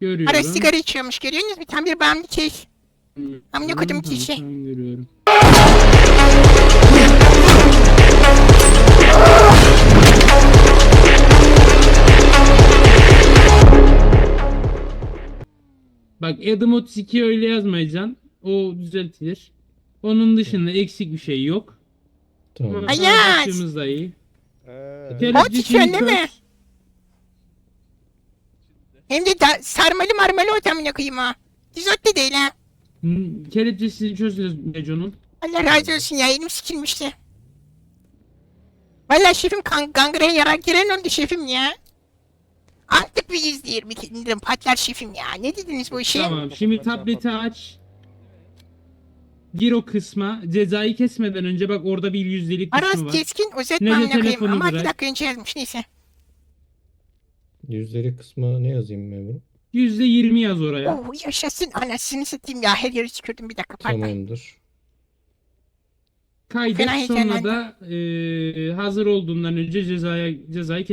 Görüyorum. Ara sigara içiyormuş görüyorsunuz mu? Tam bir bağımlı kes. Amına kodum kişi. tamam, görüyorum. Bak Adam 32 öyle yazmayacaksın. O düzeltilir. Onun dışında eksik bir şey yok. Tamam. Hayat! Başımız da iyi. Ee, içiyorsun değil mi? Hem de da, sarmalı marmalı o amına koyayım ha. Dizotlu değil ha. Hmm, Kelepçesini çözüyoruz Neco'nun. Allah razı olsun ya elim sikilmişti. Valla şefim kan gangren yarar giren oldu şefim ya. Artık bir izleyelim indirim patlar şefim ya. Ne dediniz bu işe? Tamam şimdi tableti aç. Gir o kısma. Cezayı kesmeden önce bak orada bir yüzdelik kısmı Aras var. keskin özet Ne de amına koyayım telefonu ama bir bırak. dakika önce yazmış neyse. Yüzleri kısmına ne yazayım memurum? Yüzde yirmi yaz oraya. Oo yaşasın anasını satayım ya her yeri tükürdüm bir dakika pardon. Tamamdır. Kaydet Fena sonra da e, hazır olduğundan önce cezaya cezayı